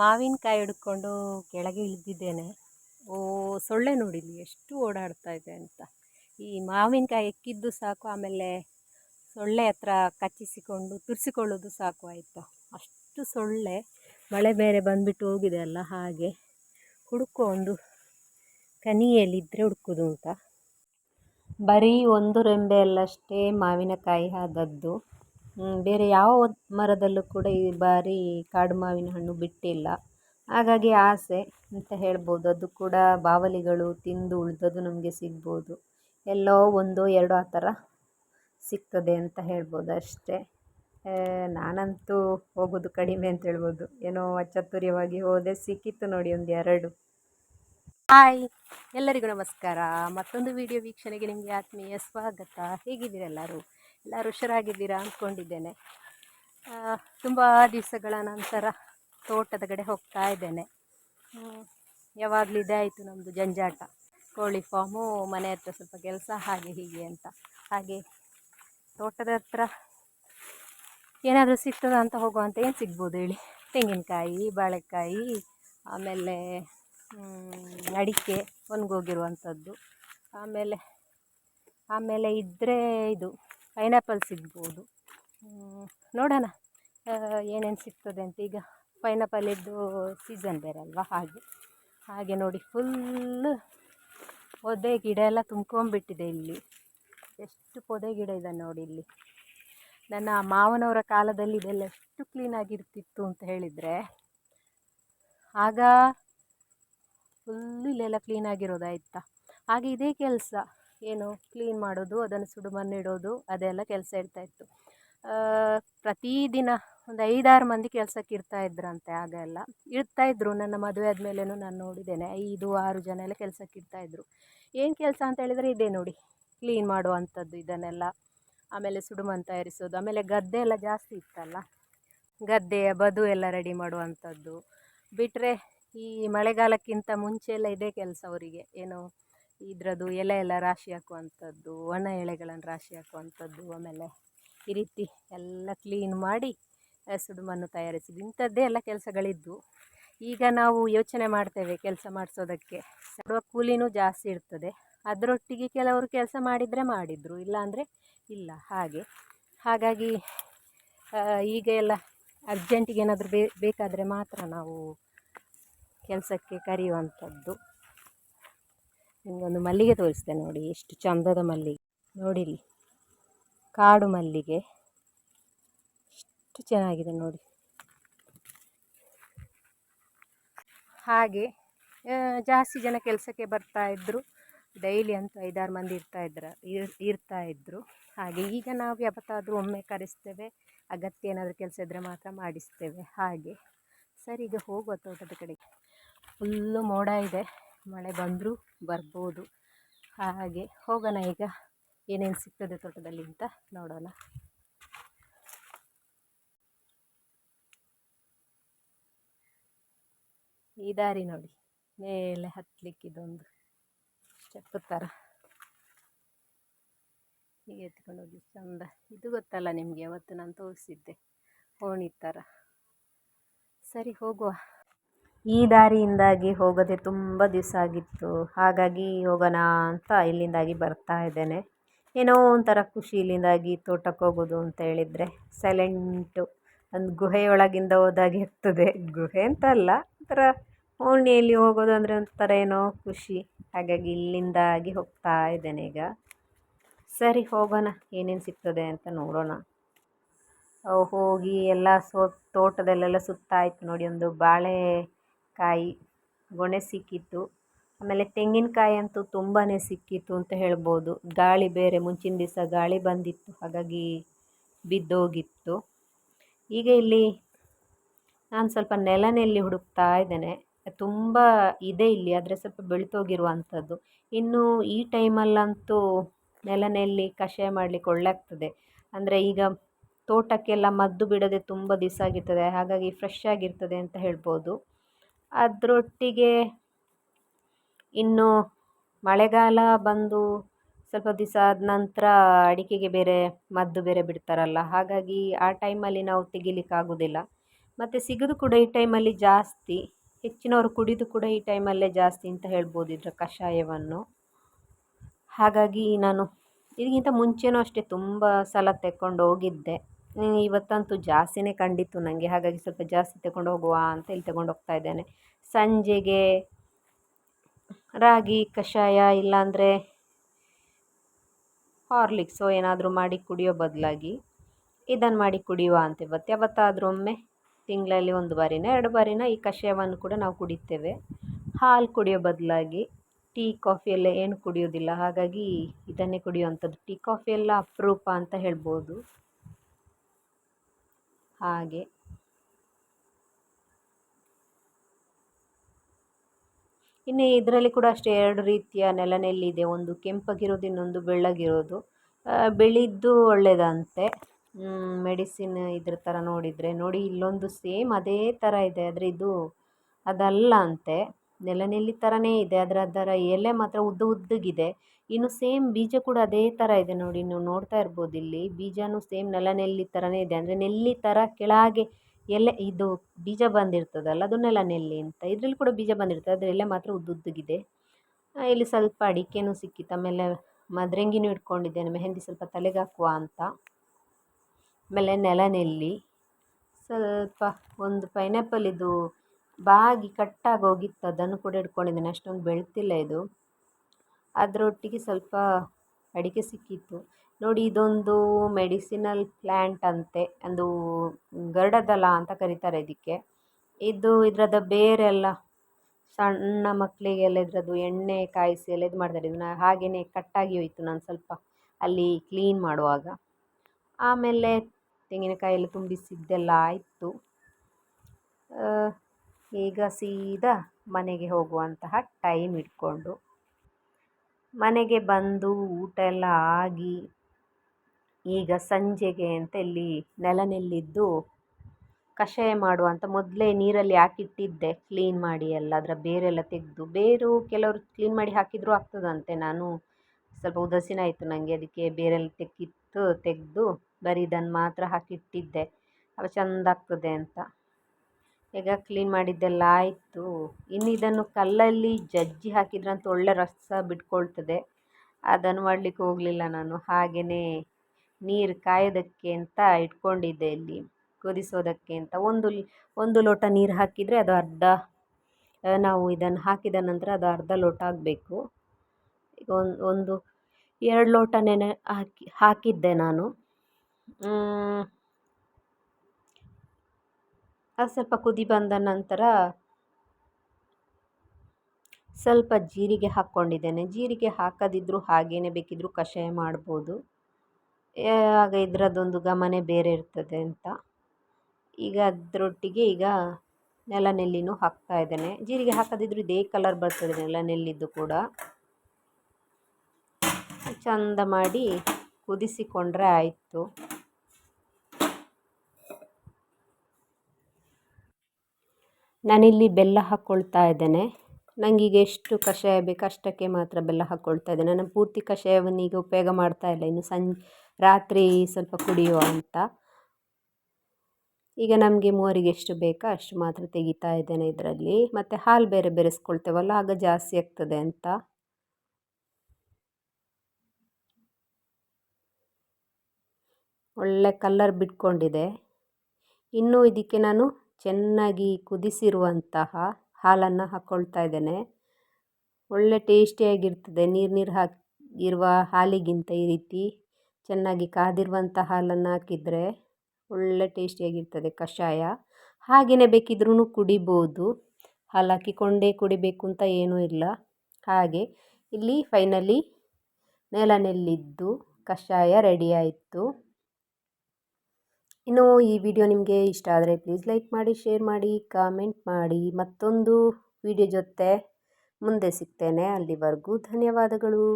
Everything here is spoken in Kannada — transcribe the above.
ಮಾವಿನಕಾಯಿ ಹಿಡ್ಕೊಂಡು ಕೆಳಗೆ ಇಳಿದಿದ್ದೇನೆ. ಓ, ಸೊಳ್ಳೆ ನೋಡಿಲಿ, ಎಷ್ಟು ಓಡಾಡ್ತಾ ಇದೆ ಅಂತ. ಈ ಮಾವಿನಕಾಯಿ ಎಕ್ಕಿದ್ದು ಸಾಕು, ಆಮೇಲೆ ಸೊಳ್ಳೆ ಹತ್ರ ಕಚ್ಚಿಸಿಕೊಂಡು ತುರಿಸಿಕೊಳ್ಳೋದು ಸಾಕು ಆಯಿತು. ಅಷ್ಟು ಸೊಳ್ಳೆ ಮಳೆ ಬೇರೆ ಬಂದುಬಿಟ್ಟು ಹೋಗಿದೆ ಅಲ್ಲ, ಹಾಗೆ. ಹುಡುಕೋ ಒಂದು ಕನಿಯಲ್ಲಿದ್ದರೆ ಹುಡುಕೋದು ಅಂತ. ಬರೀ ಒಂದು ರೆಂಬೆಯಲ್ಲಷ್ಟೇ ಮಾವಿನಕಾಯಿ ಆದದ್ದು ಬೇರೆ ಯಾವ ಮರದಲ್ಲೂ ಕೂಡ ಈ ಬಾರಿ ಕಾಡು ಮಾವಿನ ಹಣ್ಣು ಬಿಟ್ಟಿಲ್ಲ. ಹಾಗಾಗಿ ಆಸೆ ಅಂತ ಹೇಳ್ಬೋದು. ಅದು ಕೂಡ ಬಾವಲಿಗಳು ತಿಂದು ಉಳಿದದ್ದು ನಮಗೆ ಸಿಗ್ಬೋದು. ಎಲ್ಲೋ ಒಂದೋ ಎರಡೋ ಆ ಥರ ಸಿಗ್ತದೆ ಅಂತ ಹೇಳ್ಬೋದು ಅಷ್ಟೇ. ನಾನಂತೂ ಹೋಗೋದು ಕಡಿಮೆ ಅಂತ ಹೇಳ್ಬೋದು. ಏನೋ ಅಚಾತುರ್ಯವಾಗಿ ಹೋದೆ, ಸಿಕ್ಕಿತ್ತು ನೋಡಿ ಒಂದು ಎರಡು. ಹಾಯ್ ಎಲ್ಲರಿಗೂ ನಮಸ್ಕಾರ. ಮತ್ತೊಂದು ವಿಡಿಯೋ ವೀಕ್ಷಣೆಗೆ ನಿಮಗೆ ಆತ್ಮೀಯ ಸ್ವಾಗತ. ಹೇಗಿದ್ದೀರ ಎಲ್ಲರೂ ಹುಷಾರಾಗಿದ್ದೀರಾ ಅಂದ್ಕೊಂಡಿದ್ದೇನೆ. ತುಂಬ ದಿವಸಗಳ ನಂತರ ತೋಟದ ಕಡೆ ಹೋಗ್ತಾ ಇದ್ದೇನೆ. ಯಾವಾಗಲೂ ಇದೇ ಆಯಿತು ನಮ್ಮದು ಜಂಜಾಟ. ಕೋಳಿ ಫಾರ್ಮು ಮನೆ ಹತ್ರ ಸ್ವಲ್ಪ ಕೆಲಸ, ಹಾಗೆ ಹೀಗೆ ಅಂತ. ಹಾಗೆ ತೋಟದ ಹತ್ರ ಏನಾದರೂ ಸಿಗ್ತದ ಅಂತ ಹೋಗುವಂತ ಏನು ಸಿಗ್ಬೋದು ಹೇಳಿ. ತೆಂಗಿನಕಾಯಿ, ಬಾಳೆಕಾಯಿ, ಆಮೇಲೆ ಅಡಿಕೆ, ಒಣಗೋಗಿರುವಂಥದ್ದು. ಆಮೇಲೆ ಆಮೇಲೆ ಇದ್ದರೆ ಇದು. ಪೈನಾಪಲ್ ಸಿಗ್ಬೋದು. ನೋಡೋಣ ಏನೇನು ಸಿಗ್ತದೆ ಅಂತ. ಈಗ ಪೈನಾಪಲಿದ್ದು ಸೀಸನ್ ಬೇರೆ ಅಲ್ವಾ ಹಾಗೆ. ಹಾಗೆ ನೋಡಿ ಫುಲ್ಲು ಪೊದೆ ಗಿಡ ಎಲ್ಲ ತುಂಬ್ಕೊಂಬಿಟ್ಟಿದೆ ಇಲ್ಲಿ. ಎಷ್ಟು ಪೊದೆ ಗಿಡ ಇದೆ ನೋಡಿ ಇಲ್ಲಿ. ನನ್ನ ಮಾವನವರ ಕಾಲದಲ್ಲಿ ಇದೆಲ್ಲ ಎಷ್ಟು ಕ್ಲೀನಾಗಿರ್ತಿತ್ತು ಅಂತ ಹೇಳಿದರೆ, ಆಗ ಫುಲ್ ಇಲ್ಲೆಲ್ಲ ಕ್ಲೀನಾಗಿರೋದಾಯ್ತಾ ಹಾಗೆ ಇದೇ ಕೆಲಸ. ಏನು ಕ್ಲೀನ್ ಮಾಡೋದು, ಅದನ್ನು ಸುಡುಮಣ್ಣಿಡೋದು ಅದೆಲ್ಲ ಕೆಲಸ ಇರ್ತಾಯಿತ್ತು ಪ್ರತಿದಿನ ಒಂದು ಐದಾರು ಮಂದಿ ಕೆಲಸಕ್ಕೆ ಇರ್ತಾಯಿದ್ರಂತೆ ಆಗ ಎಲ್ಲ. ಇರ್ತಾಯಿದ್ರು ನನ್ನ ಮದುವೆ ಆದಮೇಲೇನು ನಾನು ನೋಡಿದ್ದೇನೆ. ಐದು, ಆರು ಜನ ಎಲ್ಲ ಕೆಲಸಕ್ಕೆ ಇರ್ತಾಯಿದ್ರು ಏನು ಕೆಲಸ ಅಂತ ಹೇಳಿದರೆ ಇದೇ ನೋಡಿ, ಕ್ಲೀನ್ ಮಾಡುವಂಥದ್ದು ಇದನ್ನೆಲ್ಲ. ಆಮೇಲೆ ಸುಡುಮಣ್ಣು ತಯಾರಿಸೋದು, ಆಮೇಲೆ ಗದ್ದೆ ಎಲ್ಲ ಜಾಸ್ತಿ ಇತ್ತಲ್ಲ? ಗದ್ದೆಯ ಬದು ಎಲ್ಲ ರೆಡಿ ಮಾಡುವಂಥದ್ದು. ಬಿಟ್ಟರೆ ಈ ಮಳೆಗಾಲಕ್ಕಿಂತ ಮುಂಚೆ ಎಲ್ಲ ಇದೇ ಕೆಲಸ ಅವರಿಗೆ. ಏನು ಇದರದ್ದು ಎಲೆ ಎಲ್ಲ ರಾಶಿ ಹಾಕುವಂಥದ್ದು, ಒಣ ಎಲೆಗಳನ್ನು ರಾಶಿ ಹಾಕುವಂಥದ್ದು, ಆಮೇಲೆ ಈ ರೀತಿ ಎಲ್ಲ ಕ್ಲೀನ್ ಮಾಡಿ ಸುಡುಮಣ್ಣು ತಯಾರಿಸಿದ್ದು ಇಂಥದ್ದೇ ಎಲ್ಲ ಕೆಲಸಗಳಿದ್ವು. ಈಗ ನಾವು ಯೋಚನೆ ಮಾಡ್ತೇವೆ ಕೆಲಸ ಮಾಡಿಸೋದಕ್ಕೆ. ಕೊಡುವ ಕೂಲಿನೂ ಜಾಸ್ತಿ ಇರ್ತದೆ. ಅದರೊಟ್ಟಿಗೆ ಕೆಲವರು ಕೆಲಸ ಮಾಡಿದರೆ ಮಾಡಿದರು, ಇಲ್ಲಾಂದರೆ ಇಲ್ಲ. ಹಾಗೆ. ಹಾಗಾಗಿ ಈಗ ಎಲ್ಲ ಅರ್ಜೆಂಟಿಗೆ ಏನಾದರೂ ಬೇಕಾದರೆ ಮಾತ್ರ ನಾವು ಕೆಲಸಕ್ಕೆ ಕರೆಯುವಂಥದ್ದು. ನಿಮಗೊಂದು ಮಲ್ಲಿಗೆ ತೋರಿಸ್ತೇನೆ ನೋಡಿ, ಎಷ್ಟು ಚಂದದ ಮಲ್ಲಿಗೆ. ನೋಡಿಲಿ ಕಾಡು ಮಲ್ಲಿಗೆ. ಎಷ್ಟು ಚೆನ್ನಾಗಿದೆ ನೋಡಿ. ಹಾಗೆ ಜಾಸ್ತಿ ಜನ ಕೆಲಸಕ್ಕೆ ಬರ್ತಾ ಇದ್ದರು ಡೈಲಿ ಅಂತೂ ಐದಾರು ಮಂದಿ ಇರ್ತಾ ಇದ್ರ ಇರ್ತಾ ಇದ್ದರು ಹಾಗೆ ಈಗ ನಾವು ಯಾವತ್ತಾದರೂ ಒಮ್ಮೆ ಕರೆಸ್ತೇವೆ, ಅಗತ್ಯ ಏನಾದರೂ ಕೆಲಸ ಇದ್ದರೆ ಮಾತ್ರ ಮಾಡಿಸ್ತೇವೆ. ಹಾಗೆ, ಸರಿ, ಈಗ ಹೋಗುವ ತೋಟದ ಕಡೆಗೆ. ಫುಲ್ಲು ಮೋಡ ಇದೆ. ಮಳೆ ಬಂದರೂ ಬರ್ಬೋದು. ಹಾಗೆ ಹೋಗೋಣ ಈಗ. ಏನೇನು ಸಿಗ್ತದೆ ತೋಟದಲ್ಲಿ ಅಂತ ನೋಡೋಣ. ಈ ದಾರಿ ನೋಡಿ. ಮೇಲೆ ಹತ್ತಲಿಕ್ಕಿದೊಂದು ಸ್ಟೆಪ್ ಥರ ಹೀಗೆ ಎತ್ಕೊಂಡು ಹೋಗಿ ಚಂದ. ಇದು ಗೊತ್ತಲ್ಲ ನಿಮಗೆ, ಅವತ್ತು ನಾನು ತೋರಿಸಿದ್ದೆ. ಓಣಿ ಥರ ಸರಿ, ಹೋಗುವ. ಈ ದಾರಿಯಿಂದಾಗಿ ಹೋಗದೆ ತುಂಬ ದಿವಸ ಆಗಿತ್ತು. ಹಾಗಾಗಿ ಹೋಗೋಣ ಅಂತ ಇಲ್ಲಿಂದಾಗಿ ಬರ್ತಾ ಇದ್ದೇನೆ. ಏನೋ ಒಂಥರ ಖುಷಿ ಇಲ್ಲಿಂದಾಗಿ ತೋಟಕ್ಕೆ ಹೋಗೋದು ಅಂತ ಹೇಳಿದರೆ ಸೈಲೆಂಟು. ಒಂದು ಗುಹೆಯೊಳಗಿಂದ ಹೋದಾಗೆ ಇರ್ತದೆ ಗುಹೆ ಅಂತ ಅಲ್ಲ, ಒಂಥರ ಓಣಿಯಲ್ಲಿ ಹೋಗೋದು ಅಂದರೆ ಒಂಥರ ಏನೋ ಖುಷಿ. ಹಾಗಾಗಿ ಇಲ್ಲಿಂದಾಗಿ ಹೋಗ್ತಾ ಇದ್ದೇನೆ ಈಗ. ಸರಿ, ಹೋಗೋಣ. ಏನೇನು ಸಿಗ್ತದೆ ಅಂತ ನೋಡೋಣ. ಹೋಗಿ ಎಲ್ಲ ಸೋ, ತೋಟದಲ್ಲೆಲ್ಲ ಸುತ್ತಾಯಿತು ನೋಡಿ, ಒಂದು ಬಾಳೆ ಕಾಯಿ ಗೊನೆ ಸಿಕ್ಕಿತ್ತು. ಆಮೇಲೆ ತೆಂಗಿನಕಾಯಿ ಅಂತೂ ತುಂಬಾ ಸಿಕ್ಕಿತ್ತು ಅಂತ ಹೇಳ್ಬೋದು. ಗಾಳಿ ಬೇರೆ ಮುಂಚಿನ ದಿವಸ ಗಾಳಿ ಬಂದಿತ್ತು, ಹಾಗಾಗಿ ಬಿದ್ದೋಗಿತ್ತು. ಈಗ ಇಲ್ಲಿ ನಾನು ಸ್ವಲ್ಪ ನೆಲನೆಲ್ಲಿ ಹುಡುಕ್ತಾ ಇದ್ದೇನೆ. ತುಂಬ ಇದೆ ಇಲ್ಲಿ, ಆದರೆ ಸ್ವಲ್ಪ ಬೆಳ್ತೋಗಿರುವಂಥದ್ದು ಇನ್ನು ಈ ಟೈಮಲ್ಲಂತೂ ನೆಲನೆಲ್ಲಿ ಕಷಾಯ ಮಾಡಲಿಕ್ಕೆ ಒಳ್ಳೆಯಾಗ್ತದೆ ಅಂದರೆ ಈಗ ತೋಟಕ್ಕೆಲ್ಲ ಮದ್ದು ಬಿಡದೆ ತುಂಬ ದಿವಸ ಆಗಿರ್ತದೆ, ಹಾಗಾಗಿ ಫ್ರೆಶ್ ಆಗಿರ್ತದೆ ಅಂತ ಹೇಳ್ಬೋದು. ಅದರೊಟ್ಟಿಗೆ ಇನ್ನು ಮಳೆಗಾಲ ಬಂದು ಸ್ವಲ್ಪ ದಿವಸ ಆದ ನಂತರ ಅಡಿಕೆಗೆ ಬೇರೆ ಮದ್ದು ಬೇರೆ ಬಿಡ್ತಾರಲ್ಲ, ಹಾಗಾಗಿ ಆ ಟೈಮಲ್ಲಿ ನಾವು ತೆಗಿಲಿಕ್ಕಾಗೋದಿಲ್ಲ ಮತ್ತು ಸಿಗೋದು ಕೂಡ ಈ ಟೈಮಲ್ಲಿ ಜಾಸ್ತಿ, ಹೆಚ್ಚಿನವರು ಕುಡಿದು ಕೂಡ ಈ ಟೈಮಲ್ಲೇ ಜಾಸ್ತಿ ಅಂತ ಹೇಳ್ಬೋದು ಇದರ ಕಷಾಯವನ್ನು. ಹಾಗಾಗಿ ನಾನು ಇದಕ್ಕಿಂತ ಮುಂಚೆನೂ ಅಷ್ಟೇ ತುಂಬ ಸಲ ತೆಕ್ಕೊಂಡು ಹೋಗಿದ್ದೆ. ಇವತ್ತಂತೂ ಜಾಸ್ತಿನೇ ಕಂಡಿತ್ತು. ನನಗೆ ಹಾಗಾಗಿ ಸ್ವಲ್ಪ ಜಾಸ್ತಿ ತಗೊಂಡು ಹೋಗುವ ಅಂತ ಇಲ್ಲಿ ತಗೊಂಡು ಹೋಗ್ತಾ ಇದ್ದೇನೆ. ಸಂಜೆಗೆ ರಾಗಿ, ಕಷಾಯ ಇಲ್ಲಾಂದರೆ ಹಾರ್ಲಿಕ್ಸು ಏನಾದರೂ ಮಾಡಿ ಕುಡಿಯೋ ಬದಲಾಗಿ ಇದನ್ನು ಮಾಡಿ ಕುಡಿಯುವ ಅಂತ ಇವತ್ತು. ಯಾವತ್ತಾದರೂ ಒಮ್ಮೆ ತಿಂಗಳಲ್ಲಿ ಒಂದು ಬಾರಿನ, ಎರಡು ಬಾರಿನ ಈ ಕಷಾಯವನ್ನು ಕೂಡ ನಾವು ಕುಡಿತೇವೆ. ಹಾಲು ಕುಡಿಯೋ ಬದಲಾಗಿ ಟೀ, ಕಾಫಿ ಎಲ್ಲ ಏನು ಕುಡಿಯೋದಿಲ್ಲ. ಹಾಗಾಗಿ ಇದನ್ನೇ ಕುಡಿಯುವಂಥದ್ದು. ಟೀ, ಕಾಫಿ ಎಲ್ಲ ಅಪರೂಪ ಅಂತ ಹೇಳ್ಬೋದು. ಹಾಗೆ. ಇನ್ನು ಇದರಲ್ಲಿ ಕೂಡ ಅಷ್ಟೇ ಎರಡು ರೀತಿಯ ನೆಲನೆಲ್ಲಿದೆ. ಒಂದು ಕೆಂಪಗಿರೋದು, ಇನ್ನೊಂದು ಬೆಳ್ಳಗಿರೋದು. ಬೆಳಿದ್ದು ಒಳ್ಳೆಯದಂತೆ ಮೆಡಿಸಿನ್ ಇದ್ರ ಥರ ನೋಡಿದರೆ. ನೋಡಿ, ಇಲ್ಲೊಂದು ಸೇಮ್ ಅದೇ ಥರ ಇದೆ. ಆದರೆ ಇದು ಅದಲ್ಲ ಅಂತೆ. ನೆಲನೆಲ್ಲಿ ಥರನೇ ಇದೆ, ಅದರ ಅದರ ಎಲೆ ಮಾತ್ರ ಉದ್ದ ಉದ್ದಗಿದೆ. ಇನ್ನು ಸೇಮ್ ಬೀಜ ಕೂಡ ಅದೇ ಥರ ಇದೆ ನೋಡಿ, ನೀವು ನೋಡ್ತಾ ಇರ್ಬೋದು ಇಲ್ಲಿ. ಬೀಜವೂ ಸೇಮ್ ನೆಲನೆಲ್ಲಿ ಥರನೇ ಇದೆ. ಅಂದರೆ ನೆಲ್ಲಿ ಥರ ಕೆಳಗೆ ಎಲೆ, ಇದು ಬೀಜ ಬಂದಿರ್ತದಲ್ಲ, ಅದು ನೆಲನೆಲ್ಲಿ ಅಂತ. ಇದರಲ್ಲಿ ಕೂಡ ಬೀಜ ಬಂದಿರ್ತದೆ, ಅದರ ಎಲೆ ಮಾತ್ರ ಉದ್ದುದ್ದಗಿದೆ ಇಲ್ಲಿ ಸ್ವಲ್ಪ ಅಡಿಕೆನೂ ಸಿಕ್ಕಿತ್ತು. ಆಮೇಲೆ ಮದರಂಗಿನೂ ಇಟ್ಕೊಂಡಿದ್ದೇನೆ. ಮೆಹಂದಿ ಸ್ವಲ್ಪ ತಲೆಗೆ ಹಾಕುವ ಅಂತ. ಆಮೇಲೆ ನೆಲನೆಲ್ಲಿ ಸ್ವಲ್ಪ ಒಂದು ಪೈನಾಪಲ್ ಇದು ಬಾಗಿ ಕಟ್ಟಾಗಿ ಹೋಗಿತ್ತು. ಅದನ್ನು ಕೂಡ ಇಟ್ಕೊಂಡಿದ್ದೇನೆ ಅಷ್ಟೊಂದು ಬೆಳ್ತಿಲ್ಲ ಇದು. ಅದರೊಟ್ಟಿಗೆ ಸ್ವಲ್ಪ ಅಡಿಕೆ ಸಿಕ್ಕಿತ್ತು. ನೋಡಿ, ಇದೊಂದು ಮೆಡಿಸಿನಲ್ ಪ್ಲ್ಯಾಂಟ್ ಅಂತೆ. ಒಂದು ಗರುಡದಲ ಅಂತ ಕರೀತಾರೆ ಇದಕ್ಕೆ. ಇದು ಇದರದ ಬೇರೆಲ್ಲ ಸಣ್ಣ ಮಕ್ಕಳಿಗೆಲ್ಲ ಇದರದ್ದು ಎಣ್ಣೆ ಕಾಯಿಸಿ ಎಲ್ಲ ಇದು ಮಾಡ್ತಾರೆ. ಇದನ್ನು ಹಾಗೆಯೇ ಕಟ್ಟಾಗಿ ಹೋಯಿತು ನಾನು ಸ್ವಲ್ಪ ಅಲ್ಲಿ ಕ್ಲೀನ್ ಮಾಡುವಾಗ. ಆಮೇಲೆ ತೆಂಗಿನಕಾಯಿ ಎಲ್ಲ ತುಂಬಿಸಿದ್ದೆಲ್ಲ ಆಯಿತು. ಈಗ ಸೀದಾ ಮನೆಗೆ ಹೋಗುವಂತಹ ಟೈಮ್ ಇಟ್ಕೊಂಡು ಮನೆಗೆ ಬಂದು ಊಟ ಎಲ್ಲ ಆಗಿ ಈಗ ಸಂಜೆಗೆ ಅಂತ ಇಲ್ಲಿ ನೆಲನೆಲ್ಲಿದ್ದು ಕಷಾಯ ಮಾಡುವಂಥ ಮೊದಲೇ ನೀರಲ್ಲಿ ಹಾಕಿಟ್ಟಿದ್ದೆ. ಕ್ಲೀನ್ ಮಾಡಿ ಎಲ್ಲ, ಅದರ ಬೇರೆಲ್ಲ ತೆಗೆದು, ಬೇರು ಕೆಲವರು ಕ್ಲೀನ್ ಮಾಡಿ ಹಾಕಿದರೂ ಆಗ್ತದಂತೆ. ನಾನು ಸ್ವಲ್ಪ ಉದಾಸೀನ ಆಯಿತು ನನಗೆ ಅದಕ್ಕೆ ಬೇರೆಲ್ಲ ತೆಕ್ಕಿತ್ತು, ತೆಗೆದು ಬರೀ ಇದನ್ನು ಮಾತ್ರ ಹಾಕಿಟ್ಟಿದ್ದೆ. ಅವ ಚೆಂದ ಆಗ್ತದೆ ಅಂತ. ಈಗ ಕ್ಲೀನ್ ಮಾಡಿದ್ದೆಲ್ಲ ಆಯಿತು. ಇನ್ನು ಇದನ್ನು ಕಲ್ಲಲ್ಲಿ ಜಜ್ಜಿ ಹಾಕಿದ್ರಂತೂ ಒಳ್ಳೆ ರಸ ಬಿಟ್ಕೊಳ್ತದೆ. ಅದನ್ನು ಮಾಡಲಿಕ್ಕೆ ಹೋಗಲಿಲ್ಲ ನಾನು. ಹಾಗೆಯೇ ನೀರು ಕಾಯೋದಕ್ಕೆ ಅಂತ ಇಟ್ಕೊಂಡಿದ್ದೆ ಇಲ್ಲಿ, ಕುದಿಸೋದಕ್ಕೆ ಅಂತ. ಒಂದು ಒಂದು ಲೋಟ ನೀರು ಹಾಕಿದರೆ ಅದು ಅರ್ಧ ನಾವು ಇದನ್ನು ಹಾಕಿದ ನಂತರ ಅದು ಅರ್ಧ ಲೋಟ ಆಗಬೇಕು. ಈಗ ಒಂದು ಒಂದು ಎರಡು ಲೋಟ ನೆನೆ ಹಾಕಿ, ಹಾಕಿದ್ದೆ ನಾನು. ಅದು ಸ್ವಲ್ಪ ಕುದಿ ಬಂದ ನಂತರ ಸ್ವಲ್ಪ ಜೀರಿಗೆ ಹಾಕ್ಕೊಂಡಿದ್ದೇನೆ. ಜೀರಿಗೆ ಹಾಕದಿದ್ದರೂ ಹಾಗೇನೆ ಬೇಕಿದ್ದರೂ ಕಷಾಯ ಮಾಡ್ಬೋದು. ಆಗ ಇದರದ್ದೊಂದು ಗಮನ ಬೇರೆ ಇರ್ತದೆ ಅಂತ. ಈಗ ಅದರೊಟ್ಟಿಗೆ ಈಗ ನೆಲನೆಲ್ಲಿನೂ ಹಾಕ್ತಾ ಇದ್ದೇನೆ. ಜೀರಿಗೆ ಹಾಕದಿದ್ದರೂ ಇದೇ ಕಲರ್ ಬರ್ತದೆ ನೆಲನೆಲ್ಲಿದ್ದು ಕೂಡ. ಚಂದ ಮಾಡಿ ಕುದಿಸಿಕೊಂಡ್ರೆ ಆಯಿತು. ನಾನಿಲ್ಲಿ ಬೆಲ್ಲ ಹಾಕ್ಕೊಳ್ತಾ ಇದ್ದೇನೆ. ನನಗೀಗ ಎಷ್ಟು ಕಷಾಯ ಬೇಕು ಅಷ್ಟಕ್ಕೆ ಮಾತ್ರ ಬೆಲ್ಲ ಹಾಕ್ಕೊಳ್ತಾ ಇದ್ದೇನೆ. ನಾನು ಪೂರ್ತಿ ಕಷಾಯವನ್ನು ಈಗ ಉಪಯೋಗ ಮಾಡ್ತಾ ಇಲ್ಲ. ಇನ್ನು ಸಂಜೆ, ರಾತ್ರಿ ಸ್ವಲ್ಪ ಕುಡಿಯುವ ಅಂತ. ಈಗ ನಮಗೆ ಮೂವರಿಗೆ ಎಷ್ಟು ಬೇಕೋ ಅಷ್ಟು ಮಾತ್ರ ತೆಗಿತಾ ಇದ್ದೇನೆ ಇದರಲ್ಲಿ. ಮತ್ತು ಹಾಲು ಬೇರೆ ಬೆರೆಸ್ಕೊಳ್ತೇವಲ್ಲ, ಆಗ ಜಾಸ್ತಿ ಆಗ್ತದೆ ಅಂತ. ಒಳ್ಳೆ ಕಲ್ಲರ್ ಬಿಟ್ಕೊಂಡಿದೆ. ಇನ್ನೂ ಇದಕ್ಕೆ ನಾನು ಚೆನ್ನಾಗಿ ಕುದಿಸಿರುವಂತಹ ಹಾಲನ್ನು ಹಾಕ್ಕೊಳ್ತಾ ಇದ್ದೇನೆ. ಒಳ್ಳೆ ಟೇಸ್ಟಿಯಾಗಿರ್ತದೆ. ನೀರು ನೀರು ಹಾಕಿ ಇರುವ ಹಾಲಿಗಿಂತ ಈ ರೀತಿ ಚೆನ್ನಾಗಿ ಕಾದಿರುವಂಥ ಹಾಲನ್ನು ಹಾಕಿದರೆ ಒಳ್ಳೆ ಟೇಸ್ಟಿಯಾಗಿರ್ತದೆ ಕಷಾಯ. ಹಾಗೆಯೇ ಬೇಕಿದ್ರೂ ಕುಡಿಬೋದು. ಹಾಲು ಹಾಕಿಕೊಂಡೇ ಕುಡಿಬೇಕು ಅಂತ ಏನೂ ಇಲ್ಲ. ಹಾಗೆ ಇಲ್ಲಿ ಫೈನಲಿ ನೆಲನೆಲ್ಲಿದ್ದು ಕಷಾಯ ರೆಡಿ ಆಯಿತು. ಇನ್ನು ಈ ವಿಡಿಯೋ ನಿಮಗೆ ಇಷ್ಟ ಆದರೆ ಪ್ಲೀಸ್ ಲೈಕ್ ಮಾಡಿ ಶೇರ್ ಮಾಡಿ ಕಾಮೆಂಟ್ ಮಾಡಿ. ಮತ್ತೊಂದು ವಿಡಿಯೋ ಜೊತೆ ಮುಂದೆ ಸಿಗ್ತೇನೆ. ಅಲ್ಲಿವರೆಗೂ ಧನ್ಯವಾದಗಳು.